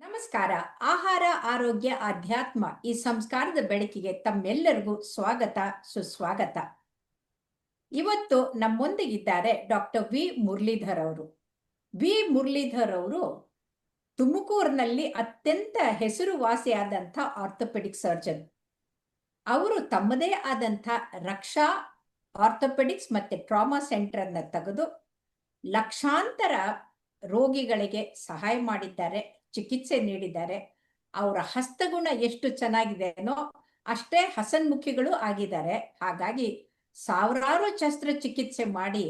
ನಮಸ್ಕಾರ. ಆಹಾರ, ಆರೋಗ್ಯ ಆಧ್ಯಾತ್ಮ ಈ ಸಂಸ್ಕಾರದ ಬೆಳಕಿಗೆ ತಮ್ಮೆಲ್ಲರಿಗೂ ಸ್ವಾಗತ, ಸುಸ್ವಾಗತ. ಇವತ್ತು ನಮ್ಮೊಂದಿಗಿದ್ದಾರೆ ಡಾಕ್ಟರ್ ವಿ. ಮುರಳೀಧರ್ ಅವರು. ವಿ. ಮುರಳೀಧರ್ ಅವರು ತುಮಕೂರಿನಲ್ಲಿ ಅತ್ಯಂತ ಹೆಸರುವಾಸಿಯಾದಂಥ ಆರ್ಥೋಪೆಡಿಕ್ ಸರ್ಜನ್. ಅವರು ತಮ್ಮದೇ ಆದಂಥ ರಕ್ಷಾ ಆರ್ಥೋಪೆಡಿಕ್ಸ್ ಮತ್ತೆ ಟ್ರಾಮಾ ಸೆಂಟರ್ ಅನ್ನ ತೆಗೆದು ಲಕ್ಷಾಂತರ ರೋಗಿಗಳಿಗೆ ಸಹಾಯ ಮಾಡಿದ್ದಾರೆ. ಚಿಕಿತ್ಸೆ ನೀಡಿದ್ದಾರೆ. ಅವರ ಹಸ್ತಗುಣ ಎಷ್ಟು ಚೆನ್ನಾಗಿದೆನೋ ಅಷ್ಟೇ ಹಸನ್ಮುಖಿಗಳು ಆಗಿದ್ದಾರೆ. ಹಾಗಾಗಿ ಸಾವಿರಾರು ಶಸ್ತ್ರಚಿಕಿತ್ಸೆ ಮಾಡಿ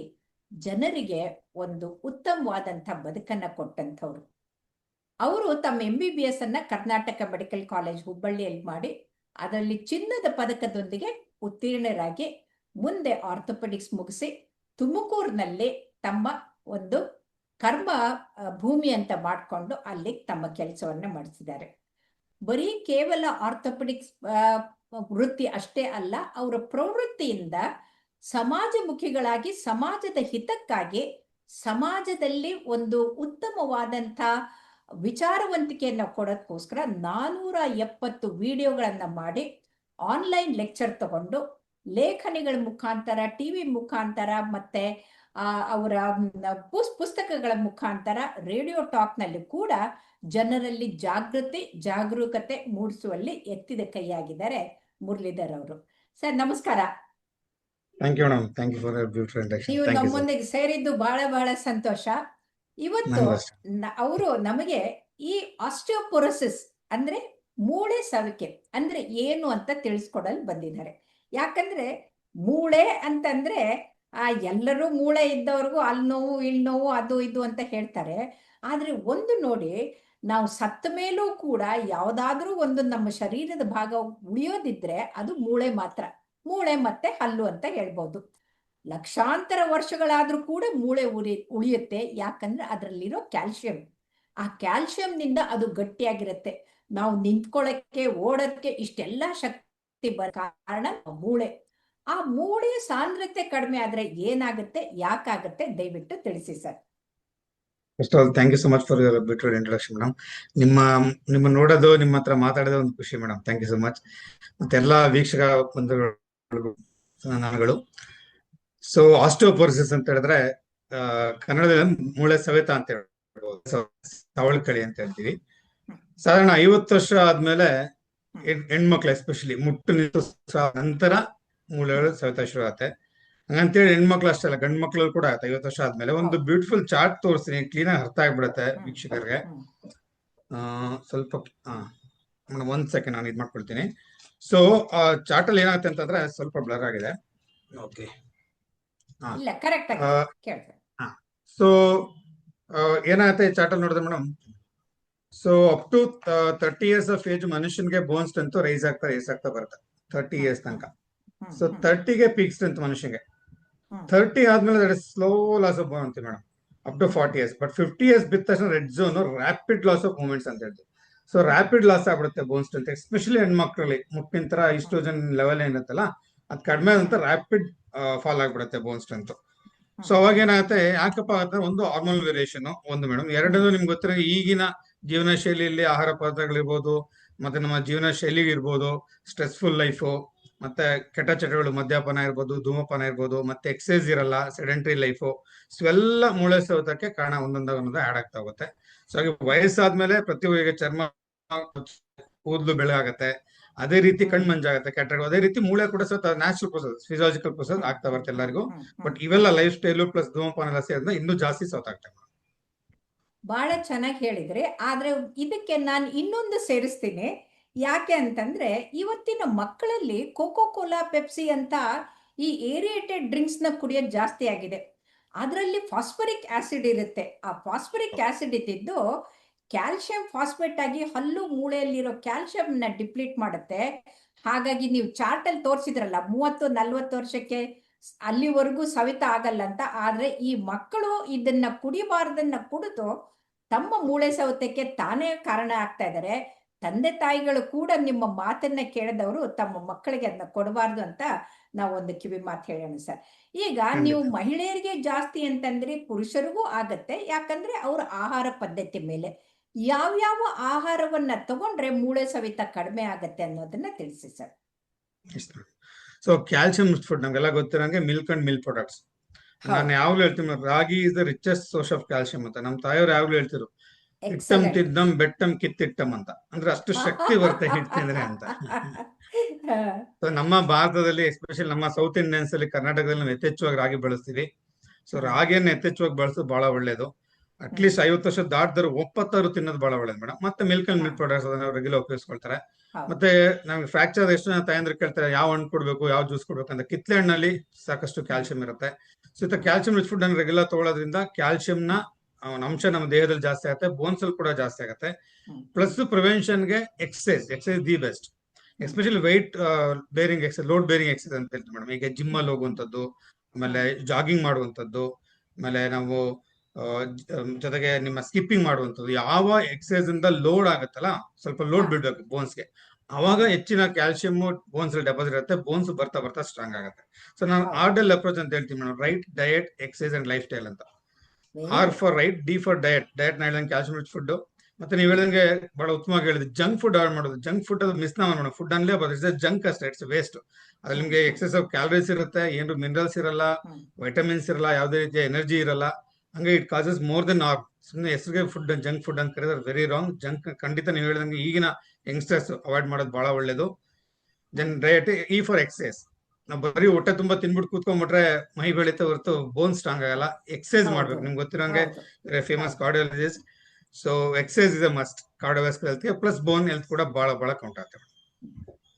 ಜನರಿಗೆ ಒಂದು ಉತ್ತಮವಾದಂಥ ಬದುಕನ್ನ ಕೊಟ್ಟಂಥವ್ರು. ಅವರು ತಮ್ಮ ಎಂ ಬಿ ಬಿ ಎಸ್ ಅನ್ನ ಕರ್ನಾಟಕ ಮೆಡಿಕಲ್ ಕಾಲೇಜ್ ಹುಬ್ಬಳ್ಳಿಯಲ್ಲಿ ಮಾಡಿ ಅದರಲ್ಲಿ ಚಿನ್ನದ ಪದಕದೊಂದಿಗೆ ಉತ್ತೀರ್ಣರಾಗಿ ಮುಂದೆ ಆರ್ಥೋಪೆಡಿಕ್ಸ್ ಮುಗಿಸಿ ತುಮಕೂರಿನಲ್ಲಿ ತಮ್ಮ ಒಂದು ಕರ್ಮ ಭೂಮಿ ಅಂತ ಮಾಡಿಕೊಂಡು ಅಲ್ಲಿ ತಮ್ಮ ಕೆಲಸವನ್ನ ಮಾಡಿಸಿದ್ದಾರೆ. ಬರೀ ಕೇವಲ ಆರ್ಥೋಪೆಡಿಕ್ಸ್ ವೃತ್ತಿ ಅಷ್ಟೇ ಅಲ್ಲ, ಅವರ ಪ್ರವೃತ್ತಿಯಿಂದ ಸಮಾಜಮುಖಿಗಳಾಗಿ, ಸಮಾಜದ ಹಿತಕ್ಕಾಗಿ, ಸಮಾಜದಲ್ಲಿ ಒಂದು ಉತ್ತಮವಾದಂಥ ವಿಚಾರವಂತಿಕೆಯನ್ನು ಕೊಡೋದಕ್ಕೋಸ್ಕರ ನಾನೂರ ಎಪ್ಪತ್ತು ವಿಡಿಯೋಗಳನ್ನು ಮಾಡಿ ಆನ್ಲೈನ್ ಲೆಕ್ಚರ್ ತಗೊಂಡು, ಲೇಖನಿಗಳ ಮುಖಾಂತರ, ಟಿವಿ ಮುಖಾಂತರ, ಮತ್ತೆ ಅವರ ಪುಸ್ತಕಗಳ ಮುಖಾಂತರ ರೇಡಿಯೋ ಟಾಕ್ನಲ್ಲಿ ಕೂಡ ಜನರಲ್ಲಿ ಜಾಗೃತಿ ಜಾಗರೂಕತೆ ಮೂಡಿಸುವಲ್ಲಿ ಎತ್ತಿದ ಕೈಯಾಗಿದ್ದಾರೆ ಮುರಳೀಧರ್ ಅವರು. ಸರ್ ನಮಸ್ಕಾರ. ನೀವು ನಮ್ಮೊಂದಿಗೆ ಸೇರಿದ್ದು ಬಹಳ ಬಹಳ ಸಂತೋಷ. ಇವತ್ತು ಅವರು ನಮಗೆ ಈ ಆಸ್ಟಿಯೋಪೊರೋಸಿಸ್ ಅಂದ್ರೆ ಮೂಳೆ ಸವಿಕೆ ಅಂದ್ರೆ ಏನು ಅಂತ ತಿಳಿಸ್ಕೊಡಲು ಬಂದಿದ್ದಾರೆ. ಯಾಕಂದ್ರೆ ಮೂಳೆ ಅಂತಂದ್ರೆ ಆ ಎಲ್ಲರೂ ಮೂಳೆ ಇದ್ದವ್ರಿಗೂ ಅಲ್ಲಿ ನೋವು ಇಲ್ಲಿ ನೋವು, ಅದು ಇದು ಅಂತ ಹೇಳ್ತಾರೆ. ಆದರೆ ಒಂದು ನೋಡಿ, ನಾವು ಸತ್ತ ಮೇಲೂ ಕೂಡ ಯಾವ್ದಾದ್ರೂ ಒಂದು ನಮ್ಮ ಶರೀರದ ಭಾಗ ಉಳಿಯೋದಿದ್ರೆ ಅದು ಮೂಳೆ ಮಾತ್ರ. ಮೂಳೆ ಮತ್ತೆ ಹಲ್ಲು ಅಂತ ಹೇಳ್ಬೋದು. ಲಕ್ಷಾಂತರ ವರ್ಷಗಳಾದ್ರೂ ಕೂಡ ಮೂಳೆ ಉರಿ, ಉಳಿಯುತ್ತೆ. ಯಾಕಂದ್ರೆ ಅದರಲ್ಲಿರೋ ಕ್ಯಾಲ್ಸಿಯಂ ಆ ಕ್ಯಾಲ್ಸಿಯಂನಿಂದ ಅದು ಗಟ್ಟಿಯಾಗಿರುತ್ತೆ. ನಾವು ನಿಂತ್ಕೊಳ್ಳಕ್ಕೆ ಓಡೋಕ್ಕೆ ಇಷ್ಟೆಲ್ಲ ಶಕ್ತಿ ಬರ ಕಾರಣ ಮೂಳೆ. ಆ ಮೂಳೆಯ ಸಾಂದ್ರತೆ ಕಡಿಮೆ ಆದ್ರೆ ಏನಾಗುತ್ತೆ ಯಾಕಾಗುತ್ತೆ ದಯವಿಟ್ಟು ತಿಳಿಸಿ sir. First all thank you so much for your beautiful introduction madam ನಿಮ್ಮ ನಿಮ್ಮ ನೋಡೋದು ನಿಮ್ಮ ಹತ್ರ ಮಾತಾಡೋದು ಒಂದು ಖುಷಿ madam thank you so much ಮತ್ತೆ ಎಲ್ಲ ವೀಕ್ಷಕ ಬಂಧುಗಳು ಸೊ ಆಸ್ಟಿಯೋಪೋರಿಸಿಸ್ ಅಂತ ಹೇಳಿದ್ರೆ ಕನ್ನಡದಲ್ಲಿ ಮೂಳೆ ಸವೆತ ಅಂತ ಹೇಳ್ಬೋದು. ಕಳಿ ಸವಳ್ಕಳಿ ಅಂತ ಹೇಳ್ತೀವಿ. ಸಾಧಾರಣ ಐವತ್ತು ವರ್ಷ ಆದ್ಮೇಲೆ ಹೆಣ್- ಹೆಣ್ಮಕ್ಳು ಎಸ್ಪೆಷಲಿ ಮುಟ್ಟು ನಿಂತು ನಂತರ ಮೂಳೆಗಳು ಸವೆತ ಶುರು ಆಗುತ್ತೆ. ಹಂಗಂತೇಳಿ ಹೆಣ್ಮಕ್ಳು ಅಷ್ಟೇ ಅಲ್ಲ ಗಂಡ್ ಮಕ್ಳು ಕೂಡ ಆಗುತ್ತೆ. ಐವತ್ತು ವರ್ಷ ಆದ್ಮೇಲೆ ಒಂದು ಬ್ಯೂಟಿಫುಲ್ ಚಾರ್ಟ್ ತೋರಿಸ್ತೀನಿ. ಕ್ಲೀನ್ ಆಗಿ ಅರ್ಥ ಆಗ್ಬಿಡುತ್ತೆ. ವೀಕ್ಷಕರಿಗೆ. ಆ, ಸ್ವಲ್ಪ ಹಾ ಮೇಡಮ್ ಒಂದ್ ಸೆಕೆಂಡ್ ನಾನು ಇದು ಮಾಡ್ಕೊಳ್ತೀನಿ. ಸೊ ಚಾರ್ಟ್ ಅಲ್ಲಿ ಏನಾಗುತ್ತೆ ಅಂತಂದ್ರೆ ಸ್ವಲ್ಪ ಬ್ಲರ್ ಆಗಿದೆ. ಓಕೆ ಸೊ ಏನಾಗುತ್ತೆ ಈ ಚಾರ್ಟ್ ಅಲ್ಲಿ ನೋಡಿದ್ರೆ madam so up to thirty years of age ಮನುಷ್ಯನ್ಗೆ bone ಅಂತೂ ರೈಸ್ ಆಗ್ತಾ ರೈಸ್ ಆಗ್ತಾ ಬರುತ್ತೆ. ತರ್ಟಿ ಇಯರ್ಸ್ ತನಕ. ಸೊ ತರ್ಟಿಗೆ ಪೀಕ್ ಸ್ಟ್ರೆಂತ್ ಮನುಷ್ಯಂಗೆ. ತರ್ಟಿ ಥರ್ಟಿ ಆದ್ಮೇಲೆ that is slow loss of ಅಂತ ಅಂತೀವಿ madam. Up to forty years but fifty years ಬಿದ್ದ ತಕ್ಷಣ red zone rapid loss of movements ಅಂತ ಹೇಳ್ತೀವಿ. ಸೊ ರ್ಯಾಪಿಡ್ ಲಾಸ್ ಆಗ್ಬಿಡುತ್ತೆ ಬೋನ್ ಸ್ಟ್ರೆಂತ್ ಎಸ್ಪೆಷಲಿ ಹೆಣ್ಮಕ್ಳಲ್ಲಿ ಮುಟ್ಟಿನ ತರ ಇಸ್ಟ್ರೋಜನ್ ಲೆವೆಲ್ ಏನಿರುತ್ತಲ್ಲ ಅದ್ ಕಡಿಮೆ ಆದಂತ ರ್ಯಾಪಿಡ್ ಫಾಲ್ ಆಗ್ಬಿಡುತ್ತೆ ಬೋನ್ ಸ್ಟ್ರೆಂತ್ ಸೊ ಅವಾಗ ಏನಾಗುತ್ತೆ ಯಾಕಪ್ಪ ಅಂದ್ರೆ ಒಂದು ಹಾರ್ಮೋನ್ ವೇರಿಯೇಷನ್ ಒಂದು ಮೇಡಮ್. ಎರಡನೇದು ನಿಮ್ಗೆ ಗೊತ್ತಿರೋ ಈಗಿನ ಜೀವನ ಶೈಲಿಯಲ್ಲಿ ಆಹಾರ ಪದಾರ್ಥಗಳಿರ್ಬೋದು ಮತ್ತೆ ನಮ್ಮ ಜೀವನ ಶೈಲಿಗಿರ್ಬೋದು ಸ್ಟ್ರೆಸ್ಫುಲ್ ಲೈಫು ಮತ್ತೆ ಕೆಟ್ಟ ಚಟಗಳು ಮದ್ಯಪಾನ ಇರ್ಬೋದು ಧೂಮಪಾನ ಇರ್ಬೋದು ಮತ್ತೆ ಎಕ್ಸೈಸ್ ಇರಲ್ಲ ಸೆಡೆಂಟ್ರಿ ಲೈಫು ಇವೆಲ್ಲ ಎಲ್ಲ ಮೂಳೆ ಸವೆತಕ್ಕೆ ಕಾರಣ ಒಂದೊಂದಾಗ ಒಂದೊಂದು ಆಡ್ ಆಗ್ತಾ ಹೋಗುತ್ತೆ. ಸೊ ಹಾಗೆ ವಯಸ್ಸಾದ್ಮೇಲೆ ಪ್ರತಿಯೊಬ್ಬರಿಗೆ ಚರ್ಮ ಕೂದಲು ಬೆಳಗಾಗತ್ತೆ ಅದೇ ರೀತಿ ಕಣ್ ಮಂಜಾಗುತ್ತೆ ಕೆಟ್ಟ ಅದೇ ರೀತಿ ಮೂಳೆ ಕೂಡ ಸ್ವಲ್ಪ ನ್ಯಾಚುರಲ್ ಪ್ರೊಸೆಸ್ ಫಿಸಿಯಾಲಜಿಕಲ್ ಪ್ರೊಸೆಸ್ ಆಗ್ತಾ ಬರುತ್ತೆ ಎಲ್ಲರಿಗೂ. ಬಟ್ ಇವೆಲ್ಲ ಲೈಫ್ ಸ್ಟೈಲು ಪ್ಲಸ್ ಧೂಮಪಾನ ಎಲ್ಲ ಸೇರಿದ್ರೆ ಇನ್ನೂ ಜಾಸ್ತಿ ಸೌತಾಗ್ತವೆ. ಬಹಳ ಚೆನ್ನಾಗಿ ಹೇಳಿದ್ರಿ. ಆದ್ರೆ ಇದಕ್ಕೆ ನಾನು ಇನ್ನೊಂದು ಸೇರಿಸ್ತೀನಿ. ಯಾಕೆ ಅಂತಂದ್ರೆ ಇವತ್ತಿನ ಮಕ್ಕಳಲ್ಲಿ ಕೋಕೋ ಕೋಲಾ ಪೆಪ್ಸಿ ಅಂತ ಈ ಏರಿಯೇಟೆಡ್ ಡ್ರಿಂಕ್ಸ್ನ ಕುಡಿಯೋದು ಜಾಸ್ತಿ ಆಗಿದೆ. ಅದರಲ್ಲಿ ಫಾಸ್ಫರಿಕ್ ಆಸಿಡ್ ಇರುತ್ತೆ. ಆ ಫಾಸ್ಫರಿಕ್ ಆಸಿಡ್ ಇದ್ದಿದ್ದು ಕ್ಯಾಲ್ಶಿಯಂ ಫಾಸ್ಫೇಟ್ ಆಗಿ ಹಲ್ಲು ಮೂಳೆಯಲ್ಲಿರೋ ಕ್ಯಾಲ್ಶಿಯಂನ ನ ಡಿಪ್ಲೀಟ್ ಮಾಡುತ್ತೆ. ಹಾಗಾಗಿ ನೀವು ಚಾರ್ಟ್ ಅಲ್ಲಿ ತೋರಿಸಿದ್ರಲ್ಲ ಮೂವತ್ತು ನಲ್ವತ್ತು ವರ್ಷಕ್ಕೆ ಅಲ್ಲಿವರೆಗೂ ಸವಿತ ಆಗಲ್ಲ ಅಂತ. ಆದ್ರೆ ಈ ಮಕ್ಕಳು ಇದನ್ನ ಕುಡಿಬಾರ್ದನ್ನ ಕುಡಿದು ತಮ್ಮ ಮೂಳೆ ಸವೆತಕ್ಕೆ ತಾನೇ ಕಾರಣ ಆಗ್ತಾ ಇದ್ದಾರೆ ತಂದೆ ತಾಯಿಗಳು ಕೂಡ ನಿಮ್ಮ ಮಾತನ್ನ ಕೇಳಿದವರು ತಮ್ಮ ಮಕ್ಕಳಿಗೆ ಅದನ್ನ ಕೊಡಬಾರ್ದು ಅಂತ ನಾವು ಒಂದು ಕಿವಿ ಮಾತು ಹೇಳೋಣ ಸರ್. ಈಗ ನೀವು ಮಹಿಳೆಯರಿಗೆ ಜಾಸ್ತಿ ಅಂತಂದ್ರೆ ಪುರುಷರಿಗೂ ಆಗತ್ತೆ. ಯಾಕಂದ್ರೆ ಅವ್ರ ಆಹಾರ ಪದ್ಧತಿ ಮೇಲೆ. ಯಾವ್ಯಾವ ಆಹಾರವನ್ನ ತಗೊಂಡ್ರೆ ಮೂಳೆ ಸವಿತ ಕಡಿಮೆ ಆಗತ್ತೆ ಅನ್ನೋದನ್ನ ತಿಳಿಸಿ ಸರ್. ಸೊ ಕ್ಯಾಲ್ಸಿಯಂ ಫುಡ್ ನಮ್ಗೆಲ್ಲ ಗೊತ್ತಿರಂಗೆ ಮಿಲ್ಕ್ ಅಂಡ್ ಮಿಲ್ಕ್ ಪ್ರಾಡಕ್ಟ್ಸ್ ನಾನು ಯಾವಾಗ್ಲೂ ಹೇಳ್ತೀನಿ ragi is the richest source of calcium ಅಂತ. ನಮ್ಮ ತಾಯಿಯವ್ರು ಯಾವಾಗ್ಲೂ ಹೇಳ್ತಿರು ಇಟ್ಟಂ ತಿದ್ದಂ ಬೆಟ್ಟಂ ಕಿತ್ತಿಟ್ಟಂ ಅಂತ. ಅಂದ್ರೆ ಅಷ್ಟು ಶಕ್ತಿ ಬರುತ್ತೆ ಹಿಟ್ ತಿಂದ್ರೆ ಅಂತ ಸೊ ನಮ್ಮ ಭಾರತದಲ್ಲಿ ಎಸ್ಪೆಷಲಿ ನಮ್ಮ ಸೌತ್ ಇಂಡಿಯನ್ಸ್ ಅಲ್ಲಿ ಕರ್ನಾಟಕದಲ್ಲಿ ನಾವು ಯಥೇಚ್ಛವಾಗಿ ರಾಗಿ ಬೆಳೆಸ್ತೀವಿ. ಸೊ ರಾಗಿಯನ್ನು ಯಥೇಚ್ಛವಾಗಿ ಬಳಸೋದು ಬಹಳ ಒಳ್ಳೇದು. ಅಟ್ಲೀಸ್ಟ್ ಐವತ್ತು ವರ್ಷ ದಾಟಿದ್ರು ಒಪ್ಪತ್ತಾರು ತಿನ್ನೋದು ಬಹಳ ಒಳ್ಳೇದು ಮೇಡಮ್ ಮತ್ತೆ ಮಿಲ್ಕ್ ಅಂಡ್ ಮಿಲ್ಕ್ ಪ್ರಾಡಕ್ಟ್ಸ್ ಅದನ್ನ ರೆಗ್ಯುಲರ್ ಉಪಯೋಗಿಸ್ಕೊಳ್ತಾರೆ. ಮತ್ತೆ ನಮ್ಗೆ ಫ್ರಾಕ್ಚರ್ ಎಷ್ಟು ಜನ ತಾಯಂದ್ರೆ ಕೇಳ್ತಾರೆ ಯಾವ ಹಣ್ಣು ಕೊಡ್ಬೇಕು ಯಾವ ಜ್ಯೂಸ್ ಕೊಡ್ಬೇಕು? ಅಂತ. ಕಿತ್ಲೆ ಹಣ್ಣಲ್ಲಿ ಸಾಕಷ್ಟು ಕ್ಯಾಲ್ಸಿಯಂ ಇರುತ್ತೆ. ಸೊ ಇತ್ತ ಕ್ಯಾಲ್ಸಿಯಂ ರಿಚ್ ಫುಡ್ ಅನ್ನು ರೆಗ್ಯುಲರ್ ತಗೊಳ್ಳೋದ್ರಿಂದ ಕ್ಯಾಲ್ಸಿಯಂನ ಅಂಶ ನಮ್ಮ ದೇಹದಲ್ಲಿ ಜಾಸ್ತಿ ಆಗುತ್ತೆ ಬೋನ್ಸ್ ಅಲ್ಲಿ ಕೂಡ ಜಾಸ್ತಿ ಆಗುತ್ತೆ. Plus plus ಪ್ರಿವೆನ್ಷನ್ಗೆ exercise exercise the best especially weight bearing exercise load bearing exercise ಅಂತ ಹೇಳ್ತೀವಿ ಮೇಡಮ್ ಈಗ ಜಿಮ್ ಅಲ್ಲಿ ಹೋಗುವಂಥದ್ದು ಆಮೇಲೆ ಜಾಗಿಂಗ್ ಮಾಡುವಂಥದ್ದು ಆಮೇಲೆ ನಾವು ಜೊತೆಗೆ ನಿಮ್ಮ ಸ್ಕಿಪ್ಪಿಂಗ್ ಮಾಡುವಂಥದ್ದು ಯಾವ ಎಕ್ಸಸೈಸ್ ಇಂದ ಲೋಡ್ ಆಗುತ್ತಲ್ಲ ಸ್ವಲ್ಪ ಲೋಡ್ ಬಿಡ್ಬೇಕು ಬೋನ್ಸ್ ಬೋನ್ಸ್ಗೆ ಅವಾಗ ಹೆಚ್ಚಿನ ಕ್ಯಾಲ್ಸಿಯಂ ಬೋನ್ಸ್ ಅಲ್ಲಿ ಡೆಪಾಸಿಟ್ ಇರುತ್ತೆ ಬೋನ್ಸ್ ಬರ್ತಾ ಬರ್ತಾ ಸ್ಟ್ರಾಂಗ್ ಆಗುತ್ತೆ. ಸೊ ನಾನು. ಆರ್ಡಲ್ ಅಪ್ರೋಚ್ ಅಂತ ಹೇಳ್ತೀನಿ madam right diet exercise and lifestyle ಅಂತ. R. For right D for diet ಡಯಟ್ನ ಹೇಳ್ದಂಗೆ ಕ್ಯಾಲ್ಸಿಯಂ ರಿಚ್ ಫುಡ್ ಮತ್ತೆ ನೀವು ಹೇಳಿದಂಗೆ ಬಹಳ ಉತ್ತಮವಾಗಿ ಹೇಳಿದ್ರಿ. ಜಂಕ್ ಫುಡ್ ಅವಾಯ್ಡ್ ಮಾಡೋದು. ಜಂಕ್ ಫುಡ್ ಅದು ಮಿಸ್ ನಾವು ಮಾಡೋಣ ಫುಡ್ ಅನ್ಲೇ ಬರುತ್ತೆ ಜಂಕ್ ಅಷ್ಟೇ. ಇಟ್ಸ್ ವೇಸ್ಟ್ ಅದ್ರಲ್ಲಿ ನಿಮ್ಗೆ ಎಕ್ಸೆಸ್ ಆಫ್ ಕ್ಯಾಲರೀಸ್ ಇರುತ್ತೆ. ಏನು ಮಿನರಲ್ಸ್ ಇರಲ್ಲ. ವೈಟಮಿನ್ಸ್ ಇರಲ್ಲ ಯಾವುದೇ ರೀತಿಯ ಎನರ್ಜಿ ಇರಲ್ಲ. ಹಂಗೆ it causes more than are ಸುಮ್ಮನೆ ಹೆಸರಿಗೆ ಫುಡ್ ಜಂಕ್ ಫುಡ್ ಅಂತ ಕರೆದ್ರೆ ವೆರಿ ರಾಂಗ್ ಜಂಕ್ ಖಂಡಿತ ನೀವು ಹೇಳಿದಂಗೆ ಈಗಿನ ಯಂಗ್ಸ್ಟರ್ಸ್ ಅವಾಯ್ಡ್ ಮಾಡೋದು ಬಹಳ ಒಳ್ಳೇದು. Then diet E for exercise ನಾವು ಬರೀ ಹೊಟ್ಟೆ ತುಂಬಾ ತಿನ್ಬಿಟ್ಟು ಕೂತ್ಕೊಂಡ್ಬಿಟ್ರೆ ಮೈ ಬೆಳೀತಾ ಹೊರತು ಬೋನ್ ಸ್ಟ್ರಾಂಗ್ ಆಗಲ್ಲ. ಎಕ್ಸಸೈಸ್. ಮಾಡ್ಬೇಕು. ನಿಮ್ಗೆ ಗೊತ್ತಿರೋಂಗೆ. Famous cardiologist so exercise is a must cardiovascular health plus bone health ಕೂಡ ಬಹಳ ಬಹಳ ಕೌಂಟ್ ಆಗ್ತದೆ.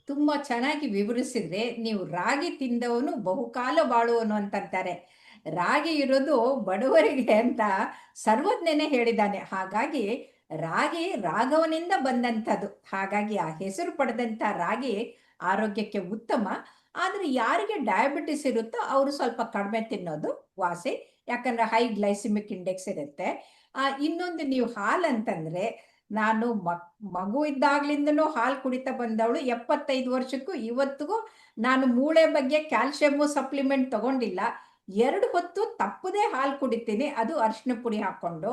ತುಂಬಾ ಚೆನ್ನಾಗಿ ವಿವರಿಸಿದ್ರೆ. ನೀವು ರಾಗಿ ತಿಂದವನು ಬಹುಕಾಲ ಬಾಳುವನು ಅಂತಂತಾರೆ. ರಾಗಿ ಇರೋದು ಬಡವರಿಗೆ ಅಂತ ಸರ್ವಜ್ಞನೇ ಹೇಳಿದ್ದಾನೆ. ಹಾಗಾಗಿ ರಾಗಿ ರಾಘವನಿಂದ ಬಂದಂಥದ್ದು. ಹಾಗಾಗಿ ಆ ಹೆಸರು ಪಡೆದಂಥ ರಾಗಿ ಆರೋಗ್ಯಕ್ಕೆ ಉತ್ತಮ. ಆದರೆ ಯಾರಿಗೆ ಡಯಾಬಿಟಿಸ್ ಇರುತ್ತೋ ಅವರು ಸ್ವಲ್ಪ ಕಡಿಮೆ ತಿನ್ನೋದು ವಾಸಿ. ಯಾಕಂದ್ರೆ ಹೈ ಗ್ಲೈಸಿಮಿಕ್ ಇಂಡೆಕ್ಸ್ ಇರುತ್ತೆ. ಇನ್ನೊಂದು ನೀವು ಹಾಲು ಅಂತಂದ್ರೆ ನಾನು ಮಗು ಇದ್ದಾಗ್ಲಿಂದನೂ ಹಾಲು ಕುಡಿತಾ ಬಂದವಳು ಎಪ್ಪತ್ತೈದು ವರ್ಷಕ್ಕೂ ಇವತ್ತಿಗೂ ನಾನು ಮೂಳೆ ಬಗ್ಗೆ ಕ್ಯಾಲ್ಸಿಯಮ್ಮು ಸಪ್ಲಿಮೆಂಟ್ ತಗೊಂಡಿಲ್ಲ. ಎರಡು ಹೊತ್ತು ತಪ್ಪದೇ ಹಾಲು ಕುಡಿತೀನಿ. ಅದು ಅರಿಶಿನ ಪುಡಿ ಹಾಕೊಂಡು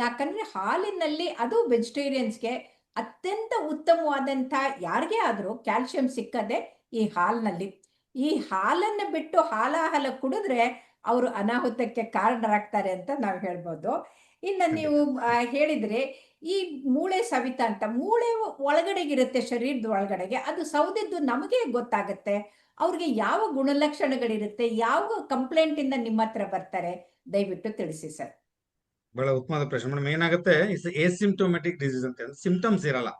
ಯಾಕಂದ್ರೆ ಹಾಲಿನಲ್ಲಿ ಅದು ವೆಜಿಟೇರಿಯನ್ಸ್ಗೆ ಅತ್ಯಂತ ಉತ್ತಮವಾದಂಥ ಯಾರಿಗೇ ಆದರೂ ಕ್ಯಾಲ್ಶಿಯಂ ಸಿಕ್ಕದೆ ಈ ಹಾಲ್ನಲ್ಲಿ. ಈ ಹಾಲನ್ನು ಬಿಟ್ಟು ಹಾಲಾಹಲ ಕುಡಿದ್ರೆ ಅವರು ಅನಾಹುತಕ್ಕೆ ಕಾರಣರಾಗ್ತಾರೆ ಅಂತ ನಾವು ಹೇಳ್ಬೋದು. ಇನ್ನು ನೀವು ಹೇಳಿದರೆ ಈ ಮೂಳೆ ಸವಿತ ಅಂತ ಮೂಳೆ ಒಳಗಡೆಗಿರುತ್ತೆ ಶರೀರದ ಒಳಗಡೆಗೆ ಅದು ಸೌದಿದ್ದು ನಮಗೆ ಗೊತ್ತಾಗುತ್ತೆ. ಅವ್ರಿಗೆ ಯಾವ ಗುಣಲಕ್ಷಣಗಳಿರುತ್ತೆ ಯಾವ ಕಂಪ್ಲೇಂಟ್ ಇಂದ ನಿಮ್ಮ ಹತ್ರ ಬರ್ತಾರೆ ದಯವಿಟ್ಟು ತಿಳಿಸಿ ಸರ್. ಬಹಳ ಉತ್ತಮವಾದ ಪ್ರಶ್ನೆ. ಮೇಡಮ್ ಏನಾಗುತ್ತೆ ಎಸಿಂಪ್ಟೋಮೆಟಿಕ್ ಡಿಸೀಸ್ ಅಂತ ಸಿಂಪ್ಟಮ್ಸ್ ಇರಲ್ಲ.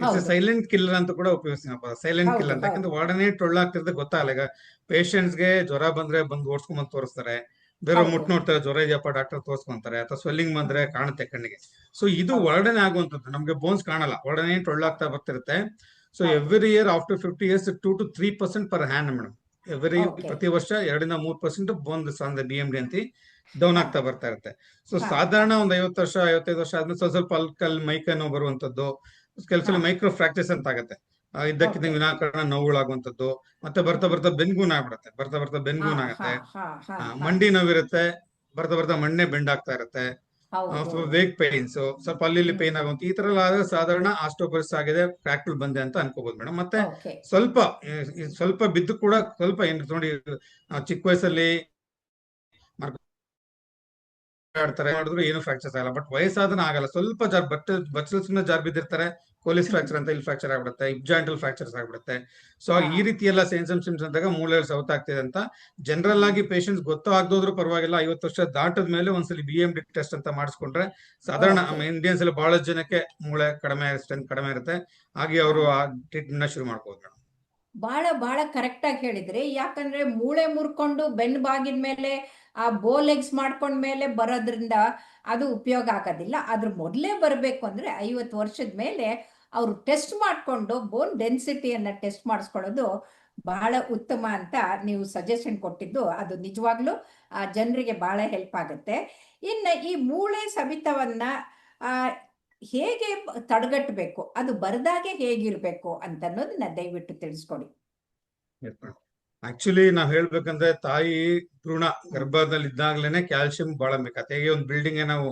ಇಟ್ಸ್ ಸೈಲೆಂಟ್ ಕಿಲ್ಲರ್ ಅಂತ ಕೂಡ ಉಪಯೋಗಿಸ್ತೀನಿ ಸೈಲೆಂಟ್ ಕಿಲ್ಲರ್ ಅಂತ. ಯಾಕಂದ್ರೆ ಒಡನೆ ಟೊಳ್ಳಾಗ್ತಿರೋದು ಗೊತ್ತಾಗಲ್ಲ ಈಗ ಪೇಷಂಟ್ಸ್ಗೆ ಜ್ವರ ಬಂದ್ರೆ ಬಂದು ಓಡಿಸ್ಕೊಂಡ್ ತೋರಿಸ್ತಾರೆ. ಬೇರೆ. ಮುಟ್ ನೋಡ್ತಾರೆ ಜ್ವರ ಇದೆಯಪ್ಪ ಡಾಕ್ಟರ್ ತೋರಿಸ್ಕೊಂತಾರೆ. ಅಥವಾ ಸ್ವೆಲ್ಲಿಂಗ್ ಬಂದ್ರೆ ಕಾಣುತ್ತೆ ಕಣ್ಣಿಗೆ. ಸೊ ಇದು ವಾರ್ಡನ್ ಆಗುವಂತದ್ದು ಆಗುವಂಥದ್ದು. ನಮ್ಗೆ ಬೋನ್ಸ್ ಕಾಣಲ್ಲ. ಒಳಗಡೆ ಟೊಳ್ಳಾಗ್ತಾ ಬರ್ತಿರುತ್ತೆ. So. Every year after fifty years two to three percent per annum madam. Every. ಪ್ರತಿ ವರ್ಷ ಎರಡರಿಂದ ಮೂರ್ ಪರ್ಸೆಂಟ್ ಬೋನ್ಸ್ ಅಂದ್ರೆ ಬಿ ಎಂ ಡಿ ಅಂತ ಡೌನ್ ಆಗ್ತಾ ಬರ್ತಾ ಇರುತ್ತೆ. ಸೊ. ಸಾಧಾರಣ ಒಂದ್ ಐವತ್ತು ವರ್ಷ ಐವತ್ತೈದು ವರ್ಷ ಆದ್ಮೇಲೆ ಸ್ವಲ್ಪ ಸ್ವಲ್ಪ ಅಲ್ಕಲ್ ಮೈಕೈ ನೋವು ಬರುವಂತದ್ದು ಕೆಲಸ ಮೈಕ್ರೋ ಫ್ರಾಕ್ಚರ್ಸ್ ಅಂತ ಆಗುತ್ತೆ. ಆ, ಇದ್ದಕ್ಕಿದ್ದ Okay. ವಿನಾಕಾರಣ ನೋವುಗಳಾಗುವಂತದ್ದು ಮತ್ತೆ ಬರ್ತಾ ಬರ್ತಾ ಬೆನ್ಗೂನ್ ಆಗ್ಬಿಡುತ್ತೆ. ಬರ್ತಾ ಬರ್ತಾ ಬೆನ್ಗೂನ್ ಆಗುತ್ತೆ. ಮಂಡಿ ನೋವಿರುತ್ತೆ ಬರ್ತಾ ಬರ್ತಾ ಮಣ್ಣೆ ಬೆಂಡ್ ಆಗ್ತಾ ಇರುತ್ತೆ. ಸ್ವಲ್ಪ ವೇಗ್ ಪೇನ್ಸ್ ಸ್ವಲ್ಪ ಅಲ್ಲಿ ಇಲ್ಲಿ ಪೇನ್ ಆಗುವಂತ ಈ ತರ ಆದ್ರೆ ಸಾಧಾರಣ ಆಸ್ಟೋಪರ್ಸ್ ಆಗಿದೆ ಫ್ರಾಕ್ಟರ್ ಬಂದೆ ಅಂತ ಅನ್ಕೋಬಹುದು ಮೇಡಮ್ ಮತ್ತೆ ಸ್ವಲ್ಪ ಸ್ವಲ್ಪ ಬಿದ್ದು ಕೂಡ ಸ್ವಲ್ಪ ಏನ್ ನೋಡಿ ಚಿಕ್ಕ ವಯಸ್ಸಲ್ಲಿ ಆಡ್ತಾರೆ ಮಾಡಿದ್ರು ಏನು ಫ್ರಾಕ್ಚರ್ಸ್ ಆಗಲ್ಲ. ಬಟ್ ವಯಸ್ಸಾದನ ಆಗಲ್ಲ. ಸ್ವಲ್ಪ ಜಾರ್ ಬಟ್ ಬಚ್ಚಲ್ ಸುಮ್ಮನೆ ಜಾರ್ ಬಿದ್ದಿರ್ತಾರೆ. ಕೋಲಿಸ್ ಫ್ರಾಕ್ಚರ್ ಅಂತ ಇಲ್ಲಿ ಫ್ರಾಕ್ಚರ್ ಆಗ್ಬಿಡುತ್ತೆ. ಇಬ್ ಜಾಯಿಂಟ್ ಅಲ್ಲಿ ಫ್ರಾಕ್ಚರ್ಸ್ ಆಗ್ಬಿಡುತ್ತೆ ಸೊ ಈ ರೀತಿ ಎಲ್ಲ ಸೆನ್ಸಮ್ ಸಿಮ್ಸ್ ಅಂದಾಗ ಮೂಳೆ ಸೌತ್ ಆಗ್ತಿದೆ ಅಂತ. ಜನರಲ್ ಆಗಿ ಪೇಷಂಟ್ಸ್ ಗೊತ್ತಾಗದೋದ್ರು ಪರವಾಗಿಲ್ಲ. ಐವತ್ತು ವರ್ಷ ದಾಟದ ಮೇಲೆ ಒಂದ್ಸಲಿ ಬಿ ಎಂ ಡಿ ಟೆಸ್ಟ್ ಅಂತ ಮಾಡಿಸ್ಕೊಂಡ್ರೆ ಸಾಧಾರಣ. ಇಂಡಿಯನ್ಸ್ ಅಲ್ಲಿ ಬಹಳಷ್ಟು ಜನಕ್ಕೆ ಮೂಳೆ ಕಡಿಮೆ ಸ್ಟ್ರೆಂತ್ ಕಡಿಮೆ ಇರುತ್ತೆ. ಹಾಗೆ ಅವರು ಆ ಟ್ರೀಟ್ಮೆಂಟ್ನ ಶುರು ಮಾಡ್ಕೋದು ಮೇಡಮ್. ಬಹಳ ಬಹಳ ಕರೆಕ್ಟ್ ಆಗಿ ಹೇಳಿದ್ರಿ. ಯಾಕಂದ್ರೆ ಮೂಳೆ ಮುರ್ಕೊಂಡು ಬೆನ್ ಬಾಗಿದ ಮೇಲೆ ಆ ಬೋ ಲೆಗ್ಸ್ ಮಾಡ್ಕೊಂಡ ಮೇಲೆ ಬರೋದ್ರಿಂದ ಅದು ಉಪಯೋಗ ಆಗೋದಿಲ್ಲ. ಅದ್ರ ಮೊದಲೇ ಬರಬೇಕು ಅಂದರೆ ಐವತ್ತು ವರ್ಷದ ಮೇಲೆ ಅವರು ಟೆಸ್ಟ್ ಮಾಡಿಕೊಂಡು ಬೋನ್ ಡೆನ್ಸಿಟಿಯನ್ನು ಟೆಸ್ಟ್ ಮಾಡಿಸ್ಕೊಳ್ಳೋದು ಬಹಳ ಉತ್ತಮ ಅಂತ ನೀವು ಸಜೆಷನ್ ಕೊಟ್ಟಿದ್ದು. ಅದು ನಿಜವಾಗ್ಲೂ, ಆ, ಜನರಿಗೆ ಬಹಳ ಹೆಲ್ಪ್ ಆಗುತ್ತೆ. ಇನ್ನು ಈ ಮೂಳೆ ಸವಿತವನ್ನ ಹೇಗೆ ತಡೆಗಟ್ಟಬೇಕು, ಅದು ಬರದಾಗೆ ಹೇಗಿರಬೇಕು ಅಂತ ಅನ್ನೋದನ್ನ ದಯವಿಟ್ಟು ತಿಳಿಸ್ಕೊಡಿ. ಆಕ್ಚುಲಿ ನಾವ್ ಹೇಳ್ಬೇಕಂದ್ರೆ ತಾಯಿ ಭ್ರೂಣ ಗರ್ಭದಲ್ಲಿ ಇದ್ದಾಗ್ಲೇನೆ ಕ್ಯಾಲ್ಸಿಯಂ ಬಹಳ ಬೇಕು. ಹೇಗೆ ಒಂದು ಬಿಲ್ಡಿಂಗ್ ನಾವು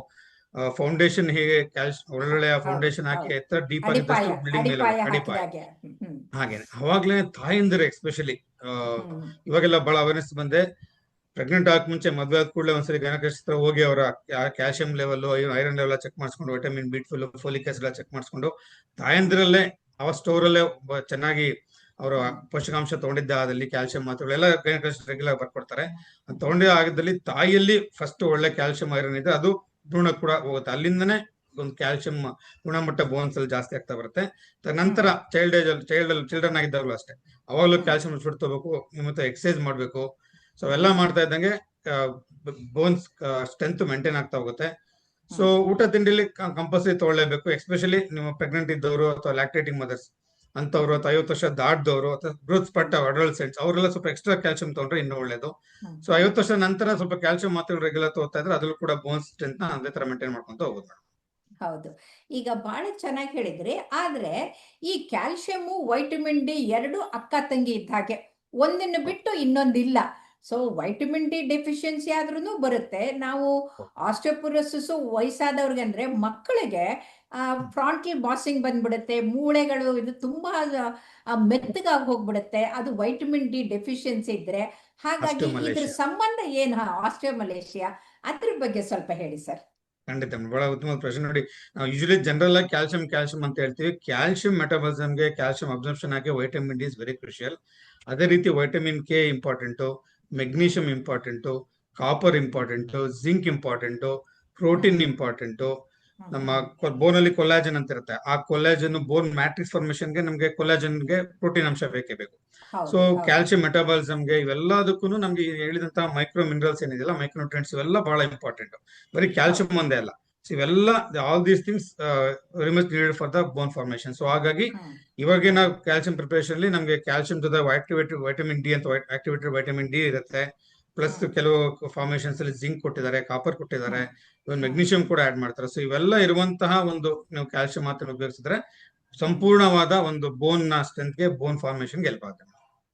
ಫೌಂಡೇಶನ್ ಹೇಗೆ ಕ್ಯಾಲ್ಶ್ ಒಳ್ಳೊಳ್ಳೆ ಫೌಂಡೇಶನ್ ಹಾಕಿ. ಎತ್ತರ ಡೀಪ್ ಆಗಿ ಬಿಲ್ಡಿಂಗ್ ಮೇಲೆ ಅಡಿಪಾಯ ಹಾಗೇನೆ. ಅವಾಗ್ಲೇ ತಾಯಿಂದ್ರೆ ಎಸ್ಪೆಷಲಿ ಇವಾಗೆಲ್ಲ ಬಹಳ ಅವೇರ್ನೆಸ್ ಬಂದೆ. ಪ್ರೆಗ್ನೆಂಟ್ ಆಗಕ್ ಮುಂಚೆ ಮದ್ವೆ ಆದ ಕೂಡಲೇ ಒಂದ್ಸರಿ ಹತ್ರ ಹೋಗಿ ಅವರ calcium level iron level check ಮಾಡಿಸ್ಕೊಂಡು vitamin B twelve folic acid check ಮಾಡಿಸ್ಕೊಂಡು ತಾಯಂದಿರಲ್ಲೇ ಅವ ಸ್ಟೋರ್ ಅಲ್ಲೇ ಚೆನ್ನಾಗಿ ಅವರ ಪೋಷಕಾಂಶ ತಗೊಂಡಿದ್ದ ಆದಲ್ಲಿ ಕ್ಯಾಲ್ಸಿಯಂ ಮಾತ್ರೆಗಳೆಲ್ಲ ರೆಗ್ಯುಲರ್ ಬರ್ಕೊಡ್ತಾರೆ. ತಗೊಂಡೇ ಆಗಿದ್ದಲ್ಲಿ ತಾಯಿಯಲ್ಲಿ ಫಸ್ಟ್ ಒಳ್ಳೆ ಕ್ಯಾಲ್ಸಿಯಂ ಐರನ್ ಇದೆ ಅದು ಭ್ರೂಣ ಕೂಡ ಹೋಗುತ್ತೆ. ಅಲ್ಲಿಂದನೇ ಒಂದು ಕ್ಯಾಲ್ಸಿಯಂ ಗುಣಮಟ್ಟ ಬೋನ್ಸ್ ಅಲ್ಲಿ ಜಾಸ್ತಿ ಆಗ್ತಾ ಬರುತ್ತೆ. ನಂತರ ಚೈಲ್ಡ್ ಏಜ್ ಅಲ್ಲಿ ಚೈಲ್ಡ್ ಅಲ್ಲಿ ಚಿಲ್ಡ್ರನ್ ಆಗಿದ್ದಾಗಲೂ ಅಷ್ಟೇ. ಅವಾಗಲೂ ಕ್ಯಾಲ್ಸಿಯಂ ಫುಡ್ ತಗೋಬೇಕು ಮತ್ತೆ ಎಕ್ಸಸೈಸ್ ಮಾಡಬೇಕು. ಸೊ ಎಲ್ಲ ಮಾಡ್ತಾ ಇದ್ದಂಗೆ ಬೋನ್ಸ್ ಸ್ಟ್ರೆಂತ್ ಮೇಂಟೈನ್ ಆಗ್ತಾ ಹೋಗುತ್ತೆ. ಸೊ ಊಟ ತಿಂಡಿಲಿ ಕಂಪಲ್ಸರಿ ತಗೊಳ್ಳೇಬೇಕು. ಎಸ್ಪೆಷಲಿ ನಿಮ್ಮ ಪ್ರೆಗ್ನೆಂಟ್ ಇದ್ದವರು ಅಥವಾ ಲ್ಯಾಕ್ಟೇಟಿಂಗ್ ಮದರ್ಸ್ ಅಂತವ್ರು ಅಥವಾ ಐವತ್ತು ವರ್ಷ ದಾಟ್ದವರು ಅಥವಾ ಗ್ರೋತ್ ಸ್ಪಟ್ ಅಡಲ್ಸೆಂಟ್ಸ್ ಅವರೆಲ್ಲ ಸ್ವಲ್ಪ ಎಕ್ಸ್ಟ್ರಾ ಕ್ಯಾಲ್ಸಿಯಂ ತಗೊಂಡ್ರೆ ಇನ್ನೂ ಒಳ್ಳೇದು. ಸೊ ಐವತ್ತು ವರ್ಷ ನಂತರ ಸ್ವಲ್ಪ ಕ್ಯಾಲ್ಸಿಯಂ ಮಾತ್ರ ರೆಗ್ಯುಲರ್ ತಗೋತಾ ಇದ್ರೆ ಅದ್ರಲ್ಲೂ ಕೂಡ ಬೋನ್ ಸ್ಟ್ರೆಂತ್ನ ಅದೇ ತರ ಮೇಂಟೈನ್ ಮಾಡ್ಕೊಂತ ಹೋಗೋದು ಮೇಡಮ್ ಹೌದು. ಈಗ ಬಹಳ ಚೆನ್ನಾಗಿ ಹೇಳಿದ್ರಿ ಆದ್ರೆ ಈ ಕ್ಯಾಲ್ಸಿಯಂ ವೈಟಮಿನ್ ಡಿ ಎರಡು ಅಕ್ಕ ತಂಗಿ ಇದ್ದ ಹಾಗೆ ಒಂದನ್ನು ಬಿಟ್ಟು ಇನ್ನೊಂದಿಲ್ಲ. ಸೊ ವೈಟಮಿನ್ ಡಿ ಡೆಫಿಷಿಯನ್ಸಿ ಆದ್ರೂ ಬರುತ್ತೆ. ನಾವು ಆಸ್ಟಿಯೋಪೊರೋಸಿಸ್ ವಯಸ್ಸಾದವ್ರಿಗೆ ಅಂದ್ರೆ ಮಕ್ಕಳಿಗೆ ಫ್ರಾಂಟಲ್ ಬಾಸಿಂಗ್ ಬಂದ್ಬಿಡುತ್ತೆ ಮೂಳೆಗಳು ಇದು ತುಂಬಾ ಮೆತ್ತಗಾಗಿ ಹೋಗ್ಬಿಡುತ್ತೆ. ಅದು ವೈಟಮಿನ್ ಡಿ ಡೆಫಿಷಿಯನ್ಸಿ ಇದ್ರೆ ಹಾಗಾಗಿ ಇದ್ರ. ಸಂಬಂಧ ಏನು ಆಸ್ಟಿಯೋಮಲೇಷಿಯಾ ಅದ್ರ ಬಗ್ಗೆ ಸ್ವಲ್ಪ ಹೇಳಿ ಸರ್. ಖಂಡಿತ. ಬಹಳ ಉತ್ತಮ ಪ್ರಶ್ನೆ ನೋಡಿ. ನಾವು ಯೂಶಲಿ ಜನರಲ್ ಆಗಿ ಕ್ಯಾಲ್ಸಿಯಂ ಕ್ಯಾಲ್ಸಿಯಂ ಅಂತ ಹೇಳ್ತೀವಿ. ಕ್ಯಾಲ್ಸಿಯಂ ಮೆಟಬಾಲಿಸಮ್ಗೆ ಕ್ಯಾಲ್ಸಿಯಂ ಅಬ್ಸರ್ಪ್ಷನ್ ಆಗಿ vitamin D is very crucial ಅದೇ ರೀತಿ vitamin K important magnesium important copper important zinc important protein important ನಮ್ಮ ಬೋನ್ ಅಲ್ಲಿ ಕೊಲಾಜನ್ ಅಂತ ಇರುತ್ತೆ. ಆ ಕೊಲಾಜನ್ ಬೋನ್ ಮ್ಯಾಟ್ರಿಕ್ಸ್ ಫಾರ್ಮೇಶನ್ಗೆ ನಮಗೆ ಕೊಲಾಜನ್ಗೆ ಪ್ರೋಟೀನ್ ಅಂಶ ಬೇಕೇ ಬೇಕು. ಸೊ ಕ್ಯಾಲ್ಸಿಯಂ ಮೆಟಾಬಾಲಿಸಮ್ಗೆ ಇವೆಲ್ಲದಕ್ಕೂ ನಮ್ಗೆ ಹೇಳಿದಂತಹ ಹೇಳಿದಂತ ಮೈಕ್ರೋ ಮಿನರಲ್ಸ್ ಏನಿದೆಯಲ್ಲ ಮೈಕ್ರೋ ನ್ಯೂಟ್ರಿಯೆಂಟ್ಸ್ ಇವೆಲ್ಲ ಬಹಳ ಇಂಪಾರ್ಟೆಂಟ್ ಬರೀ ಕ್ಯಾಲ್ಸಿಯಂ ಒಂದೇ ಅಲ್ಲ. ಇವೆಲ್ಲ all these things very much needed for the bone formation so ಹಾಗಾಗಿ ಇವಾಗ ನಾವು ಕ್ಯಾಲ್ಸಿಯಂ ಪ್ರಿಪರೇಷನ್ ಅಲ್ಲಿ ನಮಗೆ ಕ್ಯಾಲ್ಸಿಯಂ ಜೊತೆ ಆಕ್ಟಿವೇಟೆಡ್ ವೈಟಮಿನ್ ಡಿ ಅಂತ ಆಕ್ಟಿವೇಟೆಡ್ ವೈಟಮಿನ್ ಡಿ ಇರುತ್ತೆ. ಪ್ಲಸ್ ಕೆಲವು ಫಾರ್ಮೇಶನ್ಸ್ ಅಲ್ಲಿ ಜಿಂಕ್ ಕೊಟ್ಟಿದ್ದಾರೆ ಕಾಪರ್ ಕೊಟ್ಟಿದ್ದಾರೆ. ಇವನ್ ಮೆಗ್ನೀಷಿಯಂ ಕೂಡ ಆಡ್ ಮಾಡ್ತಾರೆ. ಸೊ ಇವೆಲ್ಲ ಇರುವಂತಹ ಒಂದು ನೀವು ಕ್ಯಾಲ್ಸಿಯಂ ಮಾತ್ರ ಉಪಯೋಗಿಸಿದ್ರೆ ಸಂಪೂರ್ಣವಾದ ಒಂದು ಬೋನ್ನ ಸ್ಟ್ರೆಂತ್ಗೆ ಬೋನ್ ಫಾರ್ಮೇಶನ್ ಹೆಲ್ಪ್ ಆಗುತ್ತೆ.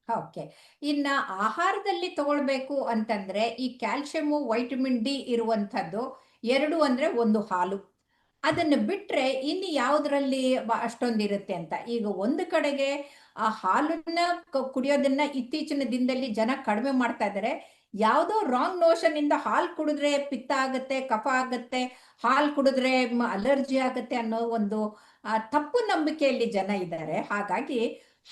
ಓಕೆ ಇನ್ನ ಆಹಾರದಲ್ಲಿ ತಗೊಳ್ಬೇಕು ಅಂತಂದ್ರೆ ಈ ಕ್ಯಾಲ್ಸಿಯಂ ವೈಟಮಿನ್ ಡಿ ಇರುವಂತದ್ದು ಎರಡು ಅಂದ್ರೆ ಒಂದು ಹಾಲು. ಅದನ್ನು ಬಿಟ್ರೆ ಇನ್ನು ಯಾವುದರಲ್ಲಿ ಅಷ್ಟೊಂದು ಇರುತ್ತೆ ಅಂತ. ಈಗ ಒಂದು ಕಡೆಗೆ ಆ ಹಾಲನ್ನ ಕುಡಿಯೋದನ್ನ ಇತ್ತೀಚಿನ ದಿನದಲ್ಲಿ ಜನ ಕಡಿಮೆ ಮಾಡ್ತಾ ಇದ್ದಾರೆ ಯಾವುದೋ ರಾಂಗ್ ನೋಷನ್ ಇಂದ ಹಾಲು ಕುಡಿದ್ರೆ ಪಿತ್ತ ಆಗತ್ತೆ, ಕಫ ಆಗತ್ತೆ, ಹಾಲು ಕುಡಿದ್ರೆ ಅಲರ್ಜಿ ಆಗತ್ತೆ ಅನ್ನೋ ಒಂದು ತಪ್ಪು ನಂಬಿಕೆಯಲ್ಲಿ ಜನ ಇದ್ದಾರೆ ಹಾಗಾಗಿ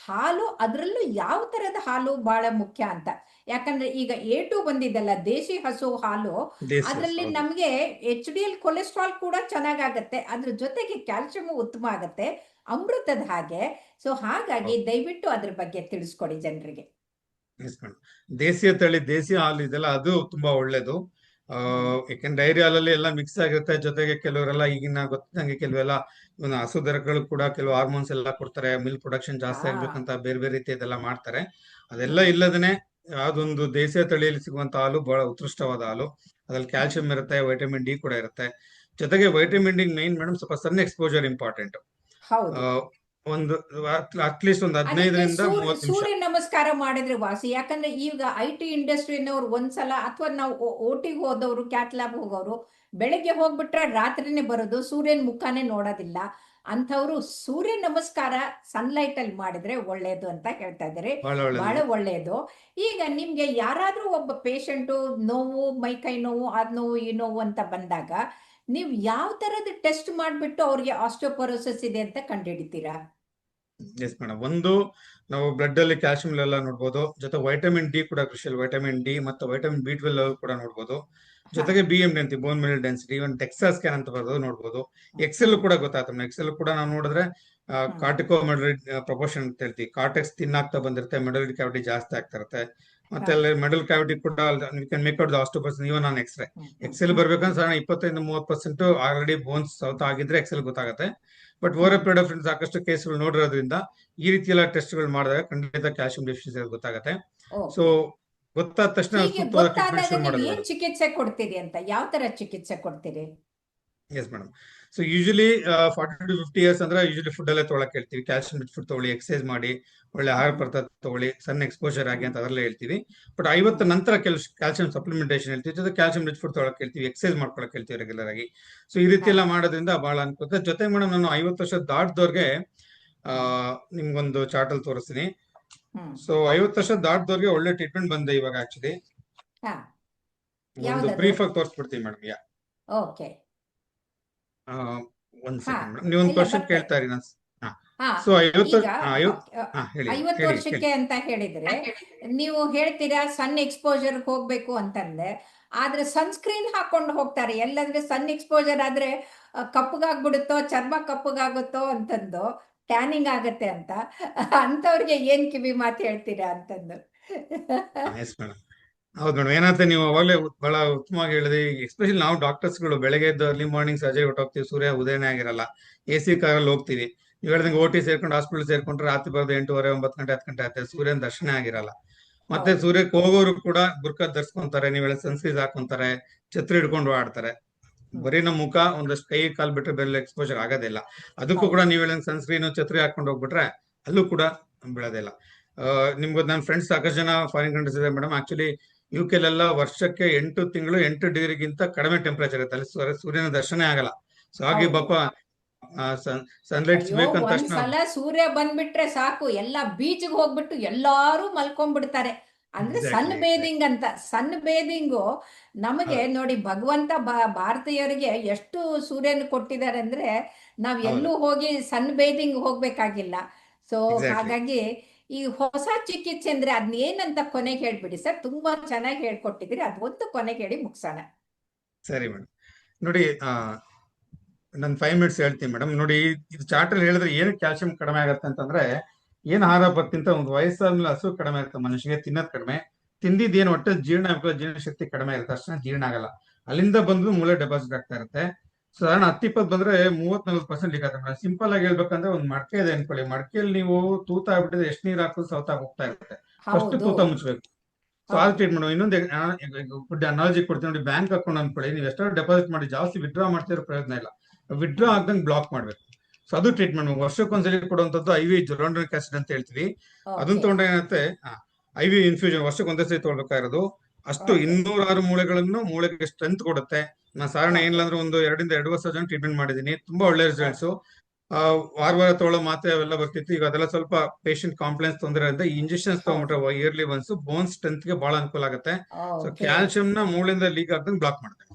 ಹಾಲು ಅದರಲ್ಲೂ ಯಾವ ತರದ ಹಾಲು ಬಹಳ ಮುಖ್ಯ ಅಂತ. ಯಾಕಂದ್ರೆ ಈಗ ಎ ಟು ಬಂದಿದ್ದಲ್ಲ ದೇಶಿ ಹಸು ಹಾಲು ಅದರಲ್ಲಿ ನಮ್ಗೆ ಎಚ್ ಡಿ ಎಲ್ ಕೊಲೆಸ್ಟ್ರಾಲ್ ಕೂಡ ಚೆನ್ನಾಗಾಗತ್ತೆ. ಅದ್ರ ಜೊತೆಗೆ ಕ್ಯಾಲ್ಸಿಯಂ ಉತ್ತಮ ಆಗತ್ತೆ ಅಮೃತದ ಹಾಗೆ. ಸೊ ಹಾಗಾಗಿ ದಯವಿಟ್ಟು ಅದ್ರ ಬಗ್ಗೆ ತಿಳಿಸ್ಕೊಡಿ ಜನರಿಗೆ. ದೇಸಿಯ ತಳಿ ದೇಸಿ ಹಾಲು ಇದೆಲ್ಲ ಅದು ತುಂಬಾ ಒಳ್ಳೇದು. ಯಾಕಂದ್ರೆ ಡೈರಿ ಹಾಲಲ್ಲಿ ಎಲ್ಲ ಮಿಕ್ಸ್ ಆಗಿರುತ್ತೆ. ಜೊತೆಗೆ ಕೆಲವರೆಲ್ಲ ಈಗಿನ ಗೊತ್ತಿದಂಗೆ ಕೆಲವೆಲ್ಲ ಹಸು ದನಗಳು ಕೂಡ ಕೆಲವು ಹಾರ್ಮೋನ್ಸ್ ಎಲ್ಲ ಕೊಡ್ತಾರೆ. ಮಿಲ್ಕ್ ಪ್ರೊಡಕ್ಷನ್ ಜಾಸ್ತಿ. ಆಗ್ಬೇಕಂತ ಬೇರೆ ಬೇರೆ ರೀತಿಯದೆಲ್ಲ ಮಾಡ್ತಾರೆ. ಅದೆಲ್ಲ ಇಲ್ಲದನೆ ಯಾವ್ದೊಂದು ದೇಸಿಯ ತಳಿಯಲ್ಲಿ ಸಿಗುವಂತ ಹಾಲು ಬಹಳ ಉತ್ಕೃಷ್ಟವಾದ ಹಾಲು. ಅದ್ರಲ್ಲಿ ಕ್ಯಾಲ್ಸಿಯಂ ಇರುತ್ತೆ ವೈಟಮಿನ್ ಡಿ ಕೂಡ ಇರುತ್ತೆ. ಜೊತೆಗೆ ವೈಟಮಿನ್ ಡಿ ಮೇನ್ ಮೇಡಮ್ ಸ್ವಲ್ಪ ಸನ್ ಎಕ್ಸ್ಪೋಜರ್ ಇಂಪಾರ್ಟೆಂಟ್ ಒಂದು ಅಟ್ಲೀಸ್ಟ್ ಒಂದು ಹದಿನೈದರಿಂದ ಸೂರ್ಯ ನಮಸ್ಕಾರ ಮಾಡಿದ್ರೆ ವಾಸಿ. ಯಾಕಂದ್ರೆ ಈಗ ಐ ಟಿ ಇಂಡಸ್ಟ್ರಿನವ್ರು ಒಂದ್ಸಲ ಅಥವಾ ನಾವು ಓಟಿಗೆ ಹೋದವರು ಕ್ಯಾಟ್ಲಾಬ್ ಹೋಗೋರು ಬೆಳಗ್ಗೆ ಹೋಗ್ಬಿಟ್ರೆ ರಾತ್ರಿನೇ ಬರೋದು ಸೂರ್ಯನ ಮುಖಾನೇ ನೋಡೋದಿಲ್ಲ. ಅಂಥವ್ರು ಸೂರ್ಯ ನಮಸ್ಕಾರ ಸನ್ಲೈಟ್ ಅಲ್ಲಿ ಮಾಡಿದ್ರೆ ಒಳ್ಳೇದು ಅಂತ ಹೇಳ್ತಾ ಇದ್ದಾರೆ. ಬಹಳ ಒಳ್ಳೇದು. ಒಳ್ಳೆಯದು ಈಗ ನಿಮ್ಗೆ ಯಾರಾದ್ರೂ ಒಬ್ಬ ಪೇಷಂಟು ನೋವು ಮೈಕೈ ನೋವು ಅದ್ ನೋವು ಈ ನೋವು ಅಂತ ಬಂದಾಗ ನೀವು ಯಾವ ತರದ ಟೆಸ್ಟ್ ಮಾಡ್ಬಿಟ್ಟು ಅವ್ರಿಗೆ ಆಸ್ಟೋಪರೋಸಿಸ್ ಇದೆ ಅಂತ ಕಂಡುಹಿಡಿತೀರಾ? ಎಸ್ ಮೇಡಮ್ ಒಂದು ನಾವು ಬ್ಲಡ್ ಅಲ್ಲಿ ಕ್ಯಾಲ್ಸಿಯಂ ಎಲ್ಲ ನೋಡಬಹುದು ಜೊತೆ ವೈಟಮಿನ್ ಡಿ ಕೂಡ ಕ್ರಿಷಿಯಲ್ ವೈಟಮಿನ್ ಡಿ ಮತ್ತು ವೈಟಮಿನ್ ಬಿ ಟ್ವೆಲ್ ಕೂಡ ನೋಡ್ಬೋದು. ಜೊತೆಗೆ B M D bone mineral density even DEXA scan ಅಂತ ಬರೋದು ನೋಡ್ಬೋದು. ಎಕ್ಸೆಲ್ ಕೂಡ ಗೊತ್ತಾಗ್ತದೆ ಎಕ್ಸೆಲ್ ಕೂಡ ನಾವು ನೋಡಿದ್ರೆ ಕಾರ್ಟಿಕೋ ಮೆಡಲ್ ಪ್ರಪೋರ್ಷನ್ ಅಂತ ಹೇಳ್ತೀವಿ. ಕಾರ್ಟೆಕ್ಸ್ ಆಗ್ತಾ ಬಂದಿರುತ್ತೆ ಮೆಡಲ್ ಕ್ಯಾವಿಟಿ ಜಾಸ್ತಿ ಆಗ್ತಾ ಇರುತ್ತೆ ಮತ್ತೆ ಅಲ್ಲಿ ಮೆಡಲ್ ಕ್ಯಾವಿಟಿ ಕೂಡ make out the percent even on X ray Excel ಬರ್ಬೇಕಂದ್ರೆ ಇಪ್ಪತ್ತೈದು ಮೂವತ್ತು ಪರ್ಸೆಂಟ್ ಆಲ್ರೆಡಿ ಬೋನ್ಸ್ ಸೌತ್ ಆಗಿದ್ರೆ ಎಕ್ಸೆಲ್ ಗೊತ್ತಾಗುತ್ತೆ. ಬಟ್ ಓವರ್ ಪೀರಿಯಡ್ ಆಫ್ ಸಾಕಷ್ಟು ಕೇಸ್ಗಳು ನೋಡಿರೋದ್ರಿಂದ ಈ ರೀತಿ ಎಲ್ಲ ಟೆಸ್ಟ್ಗಳು ಮಾಡಿದಾಗ ಖಂಡಿತ ಕ್ಯಾಲ್ಸಿಯಂ ಡೆಫಿಷಿಯನ್ಸಿ ಗೊತ್ತಾಗುತ್ತೆ. ಸೊ ಗೊತ್ತಾದ ತಕ್ಷಣ ಸೂಕ್ತವಾದ ಚಿಕಿತ್ಸೆ ಕೊಡ್ತೀರಿ ಅಂತ? ಯಾವ ತರ ಚಿಕಿತ್ಸೆ ಕೊಡ್ತೀರಿ? Yes madam so usually forty to fifty years ಅಂದ್ರೆ ಯೂಶಲಿ ಫುಡ್ ಎಲ್ಲ ತೊಗೊಳಕ್ ಹೇಳ್ತೀವಿ. ಕ್ಯಾಲ್ಸಿಯಂ ಫುಡ್ ತೊಗೊಳ್ಳಿ ಎಕ್ಸಸೈಸ್ ಮಾಡಿ ಒಳ್ಳೆ ಆಹಾರ ಪರ್ತ ಪದಾರ್ಥ ತಗೊಳ್ಳಿ ಸಣ್ಣ ಎಕ್ಸ್ಪೋಜರ್ ಆಗಿ ಅಂತ ಅದರಲ್ಲೇ ಹೇಳ್ತೀವಿ. ಬಟ್ ಐವತ್ತು ನಂತರ ಕೆಲವು ಕ್ಯಾಲ್ಸಿಯಂ ಸಪ್ಲಿಮೆಂಟೇಷನ್ ಹೇಳ್ತೀವಿ. ಜೊತೆ ಕ್ಯಾಲ್ಸಿಯಂ ರಿಚ್ ಫುಡ್ ತೊಗೊಳಕ್ ಹೇಳ್ತೀವಿ ಎಕ್ಸೈಸ್ ಮಾಡ್ಕೊಳಕ್ಕೆ ಹೇಳ್ತೀವಿ ರೆಗ್ಯುಲರ್ ಆಗಿ. ಸೊ ಈ ರೀತಿ ಎಲ್ಲ ಮಾಡೋದ್ರಿಂದ ಬಹಳ ಅನುಕೂಲ ಜೊತೆ ಮೇಡಮ್ ನಾನು ಐವತ್ತು ವರ್ಷ ದಾಟ್ದವ್ರಿಗೆ ಆ ನಿಮ್ಗೊಂದು ಚಾರ್ಟ್ ಅಲ್ಲಿ ತೋರಿಸ್ತೀನಿ. ಸೊ ಐವತ್ತು ವರ್ಷ ದಾಟ್ದವ್ರಿಗೆ ಒಳ್ಳೆ ಟ್ರೀಟ್ಮೆಂಟ್ ಬಂದೆ ಇವಾಗ ಆಕ್ಚುಲಿ ಒಂದು? ಬ್ರೀಫ್ ಆಗಿ ತೋರಿಸ್ಬಿಡ್ತೀವಿ ಮೇಡಮ್ ಯಾ. ಒಂದ್ ಸೆಕೆಂಡ್ ಮೇಡಮ್ ನೀವು ಒಂದು ಇಲ್ಲ, ಕ್ವಶನ್. ಕೇಳ್ತಾ ಇರಿ ನಾನು ಐವತ್ತು ವರ್ಷಕ್ಕೆ ಅಂತ ಹೇಳಿದ್ರೆ ನೀವು ಹೇಳ್ತೀರಾ ಸನ್ ಎಕ್ಸ್ಪೋಜರ್ ಹೋಗ್ಬೇಕು ಅಂತಂದ್ರೆ ಆದ್ರೆ ಸನ್ಸ್ಕ್ರೀನ್ ಹಾಕೊಂಡು ಹೋಗ್ತಾರೆ. ಎಲ್ಲಂದ್ರೆ ಸನ್ ಎಕ್ಸ್ಪೋಜರ್ ಆದ್ರೆ ಕಪ್ಪಗಾಗ್ಬಿಡುತ್ತೋ ಚರ್ಮ ಕಪ್ಪಗಾಗುತ್ತೋ ಅಂತಂದು ಟ್ಯಾನಿಂಗ್ ಆಗತ್ತೆ ಅಂತ ಅಂತವ್ರಿಗೆ ಏನ್ ಕಿವಿ ಮಾತು ಹೇಳ್ತೀರಾ ಅಂತಂದು? ಹೌದು ಮೇಡಮ್ ಏನಂತ ನೀವು ಅವಾಗಲೇ ಬಹಳ ಉತ್ತಮವಾಗಿ ಹೇಳಿದ್ರಿ. ಎಸ್ಪೆಷಲಿ ನಾವು ಡಾಕ್ಟರ್ಸ್ಗಳು ಬೆಳಗ್ಗೆ ಎದ್ದು ಅರ್ಲಿ ಮಾರ್ನಿಂಗ್ ಸರ್ಜರಿ ಹೊಟ್ಟೋಗ್ತೀವಿ ಸೂರ್ಯ ಉದಯನೇ ಆಗಿರಲ್ಲ. ಎ ಸಿ ಕಾರಲ್ಲಿ ಹೋಗ್ತೀವಿ. ನೀವು ಹೇಳಿದಂಗೆ ಓ ಟಿ ಸೇರ್ಕೊಂಡು ಹಾಸ್ಪಿಟಲ್ ಸೇರ್ಕೊಂಡ್ರೆ ರಾತ್ರಿ ಬರೋದು ಎಂಟೂವರೆ ಒಂಬತ್ತು ಗಂಟೆ ಹತ್ತು ಗಂಟೆ ಆಗ್ತದೆ ಸೂರ್ಯನ ದರ್ಶನ ಆಗಿರಲ್ಲ. ಮತ್ತೆ. ಸೂರ್ಯಕ್ಕೆ ಹೋಗೋರು ಕೂಡ ಬುರ್ಕ ಧರಿಸ್ಕೊಂತಾರೆ ನೀವು ಹೇಳಿ ಸನ್ಸ್ಕ್ರೀನ್ ಹಾಕೊಂತಾರೆ ಛತ್ರಿ ಹಿಡ್ಕೊಂಡು ಆಡ್ತಾರೆ ಬರೀ ನಮ್ಮ ಮುಖ ಒಂದಷ್ಟು ಕೈ ಕಾಲ್ ಬಿಟ್ರೆ ಬೆಲ್ಲ ಎಕ್ಸ್ಪೋಜರ್ ಆಗೋದಿಲ್ಲ. ಅದಕ್ಕೂ ಕೂಡ ನೀವು ಹೇಳಂಗ್ ಸನ್ಸ್ಕ್ರೀನ್ ಛತ್ರಿ ಹಾಕೊಂಡು ಹೋಗ್ಬಿಟ್ರೆ ಅಲ್ಲೂ ಕೂಡ ಬೀಳೋದಿಲ್ಲ. ನಿಮ್ಗೆ ನನ್ನ ಫ್ರೆಂಡ್ಸ್ ಸಾಕಷ್ಟು ಜನ ಫಾರಿನ್ ಕಂಟ್ರೀಸ್ ಇದೆ ಮೇಡಮ್ ಆಕ್ಚುಲಿ ಯು ಕೆಲೆಲ್ಲ ವರ್ಷಕ್ಕೆ ಎಂಟು ತಿಂಗಳು ಎಂಟು ಡಿಗ್ರಿಗಿಂತ ಕಡಿಮೆ ಟೆಂಪರೇಚರ್ ಇರುತ್ತೆ. ಅಲ್ಲಿ ಸೂರ್ಯನ ದರ್ಶನ ಆಗಲ್ಲ. ಸೊ ಹಾಗೆ. ಪಾಪ ಬೇಕಂತ ತಕ್ಷಣ ಸೂರ್ಯ ಬಂದ್ಬಿಟ್ರೆ ಸಾಕು. ಎಲ್ಲಾ ಬೀಚ್ಗೆ ಹೋಗ್ಬಿಟ್ಟು ಎಲ್ಲಾರು ಮಲ್ಕೊಂಡ್ಬಿಡ್ತಾರೆ. ಅಂದ್ರೆ ಸನ್. ಬೇದಿಂಗ್ ಅಂತ ಸನ್ ಬೇದಿಂಗು ನಮಗೆ ನೋಡಿ ಭಗವಂತ ಭಾರತೀಯರಿಗೆ ಎಷ್ಟು ಸೂರ್ಯನ ಕೊಟ್ಟಿದ್ದಾರೆ ಅಂದ್ರೆ ನಾವ್ ಎಲ್ಲೂ ಹೋಗಿ ಸನ್ ಬೇದಿಂಗ್ ಹೋಗ್ಬೇಕಾಗಿಲ್ಲ. ಸೊ ಹಾಗಾಗಿ ಈ ಹೊಸ ಚಿಕಿತ್ಸೆ ಅಂದ್ರೆ ಅದ್ನೇನಂತ ಕೊನೆಗೆ ಹೇಳ್ಬಿಡಿ ಸರ್. ತುಂಬಾ ಚೆನ್ನಾಗಿ ಹೇಳ್ಕೊಟ್ಟಿದ್ರಿ ಅದೊಂದು ಕೊನೆಗೆ ಹೇಳಿ ಮುಗ್ಸೋಣ. ಸರಿ ಮೇಡಮ್. ನೋಡಿ ಆ ನಾನು ಫೈವ್ ಮಿನಿಟ್ಸ್ ಹೇಳ್ತೀನಿ ಮೇಡಮ್ ನೋಡಿ ಇದು ಚಾರ್ಟ್ ಅಲ್ಲಿ ಹೇಳಿದ್ರೆ ಏನು ಕ್ಯಾಲ್ಸಿಯಂ ಕಡಿಮೆ ಆಗತ್ತೆ ಅಂತಂದ್ರೆ ಏನ್ ಆಹಾರ ಬರ್ತಿಂತ ಒಂದು ವಯಸ್ಸಾದ್ಮೇಲೆ ಹಸು ಕಡಿಮೆ ಇರುತ್ತೆ ಮನುಷ್ಯಗೆ ತಿನ್ನೋದ್ ಕಡಿಮೆ. ತಿಂದಿದ್ ಏನು ಒಟ್ಟೆ ಜೀರ್ಣ ಶಕ್ತಿ ಕಡಿಮೆ ಇರುತ್ತೆ ಅಷ್ಟೇ ಜೀರ್ಣ ಆಗಲ್ಲ. ಅಲ್ಲಿಂದ ಬಂದು ಮೂಳೆ ಡೆಪಾಸಿಟ್ ಆಗ್ತಾ ಇರುತ್ತೆ. ಸಾಧಾರಣ ಹತ್ತಿಪ್ಪತ್ತು ಬಂದ್ರೆ ಮೂವತ್ ನಲ್ವತ್ತು ಪರ್ಸೆಂಟ್ ಲೀಕ್ ಮೇಡಮ್ ಸಿಂಪಲ್ ಆಗಿ ಹೇಳ್ಬೇಕಂದ್ರೆ ಒಂದು ಮಡಕೆ ಇದೆ ಅನ್ಕೊಳ್ಳಿ. ಮಡಕೆಯಲ್ಲಿ ನೀವು ತೂತ ಆಗ್ಬಿಟ್ಟಿದ್ರೆ ಎಷ್ಟು ನೀರ್ ಹಾಕೋದು ಸೌತ ಹೋಗ್ತಾ ಇರುತ್ತೆ. ಫಸ್ಟ್ ತೂತ ಮುಚ್ಚಬೇಕು ಸೊ ಅದು ಟ್ರೀಟ್ಮೆಂಟ್ ಇನ್ನೊಂದು ಅನಾಲಜಿ ಕೊಡ್ತೀನಿ. ನೋಡಿ ಬ್ಯಾಂಕ್ ಅಕೌಂಟ್ ಅನ್ಕೊಳ್ಳಿ. ನೀವು ಎಷ್ಟೋ ಡೆಪಾಸಿಟ್ ಮಾಡಿ ಜಾಸ್ತಿ ವಿಡ್ರಾ ಮಾಡ್ತಿರೋ ಪ್ರಯೋಜನ ಇಲ್ಲ. ವಿಡ್ರಾ ಆಗ್ದಂಗೆ ಬ್ಲಾಕ್ ಮಾಡ್ಬೇಕು. ಸೊ ಅದು ಟ್ರೀಟ್ಮೆಂಟ್ ವರ್ಷಕ್ಕೊಂದ್ಸಲಿ ಕೊಡುವಂತದ್ದು ಐ ವಿ ಜೊರಾಂಡ್ರಿಕ್ ಆಸಿಡ್ ಅಂತ ಹೇಳ್ತೀವಿ. ಅದನ್ನ. ತಗೊಂಡ್ರೆ ಏನಂತೆ ಐ ವಿ ಇನ್ಫ್ಯೂಷನ್ ವರ್ಷಕ್ಕೆ ಒಂದೇ ಸರಿ ತೊಗೊಳ್ಬೇಕಾಗಿರೋದು. ಅಷ್ಟು ಇನ್ನೂರ ಇನ್ನೂರಾರು ಮೂಳೆಗಳನ್ನು ಮೂಳೆಗೆ ಸ್ಟ್ರೆಂತ್ ಕೊಡುತ್ತೆ. ನಾನು ಸಾಧಾರಣ. ಏನಿಲ್ಲ ಅಂದ್ರೆ ಒಂದು ಎರಡರಿಂದ ಎರಡು ವರ್ಷ ಜನ ಟ್ರೀಟ್ಮೆಂಟ್ ಮಾಡಿದ್ದೀನಿ. ತುಂಬಾ ಒಳ್ಳೆ ರಿಸಲ್ಟ್ಸ್ ವಾರ ವಾರ ತೊಗೊಳ್ಳೋ ಮಾತ್ರೆ ಅವೆಲ್ಲ ಬರ್ತಿತ್ತು. ಈಗ ಅದೆಲ್ಲ ಸ್ವಲ್ಪ ಪೇಷಂಟ್ ಕಾಂಪ್ಲೆನ್ಸ್ ತೊಂದರೆ ಅಂತ ಈ ಇಂಜೆಕ್ಷನ್ಸ್ ತಗೊಂಡ್ಬಿಟ್ರೆ ಇಯರ್ಲಿ ಒನ್ಸ್ ಬೋನ್ ಸ್ಟ್ರೆಂತ್ಗೆ ಬಹಳ ಅನುಕೂಲ ಆಗುತ್ತೆ. ಸೊ. ಕ್ಯಾಲ್ಸಿಯಂ ನ ಮೂಳೆಯಿಂದ ಲೀಕ್ ಆಗ್ದಂಗೆ ಬ್ಲಾಕ್ ಮಾಡುತ್ತೆ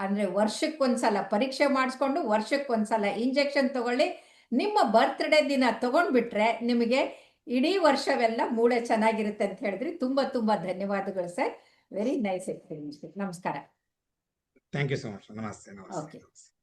ಅಂದ್ರೆ ವರ್ಷಕ್ಕೊಂದ್ಸಲ ಪರೀಕ್ಷೆ ಮಾಡಿಸ್ಕೊಂಡು ವರ್ಷಕ್ಕೊಂದ್ಸಲ ಇಂಜೆಕ್ಷನ್ ತಗೊಳ್ಳಿ. ನಿಮ್ಮ ಬರ್ತ್ಡೇ ದಿನ ತಗೊಂಡ್ಬಿಟ್ರೆ ನಿಮಗೆ ಇಡೀ ವರ್ಷವೆಲ್ಲ ಮೂಳೆ ಚೆನ್ನಾಗಿರುತ್ತೆ ಅಂತ ಹೇಳಿದ್ರಿ. ತುಂಬಾ ತುಂಬಾ ಧನ್ಯವಾದಗಳು ಸರ್. ವೆರಿ ನೈಸ್ ಎಕ್ಸ್ಪೀರಿಯನ್ಸ್ ನಮಸ್ಕಾರ. ಥ್ಯಾಂಕ್ ಯು ಸೊ ಮಚ್ ನಮಸ್ತೆ ನಮಸ್ತೆ.